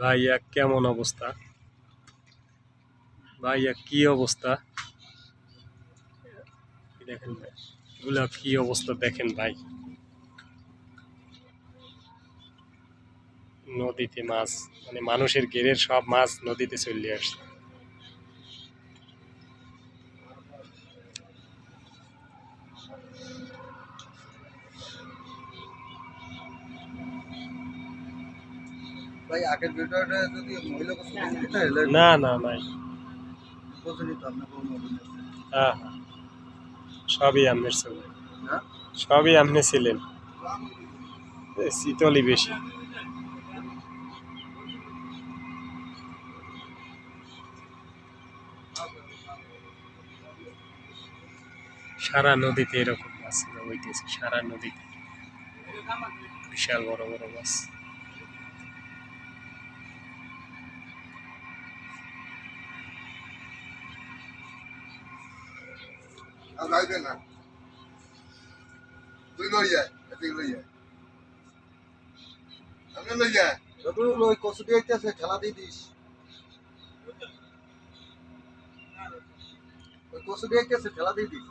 ভাইয়া কেমন অবস্থা? ভাইয়া কি অবস্থা? দেখেন ভাই? গুলাব কি অবস্থা দেখেন ভাই? নদীতে মাছ মানে মানুষের গেরের সব মাছ নদীতে চলে আসছে। ভাই আগের ভিডিওটা যদি মহিলা গোসল দিতে না না নাই। হ্যাঁ হ্যাঁ। সবই হ্যাঁ? সবই আপনি ছিলেন শীতলই বেশি। সারা নদীতে এরকম মাছ হইতেছে সারা নদীতে। বিশাল বড় বড় মাছ আর যাইবে না তুই লই যায় তুই লই যায় আমি লই যায় যত ওই কচু দিয়ে আছে ঠেলা দিয়ে দিস কচু দিয়ে আছে ঠেলা দিয়ে দিস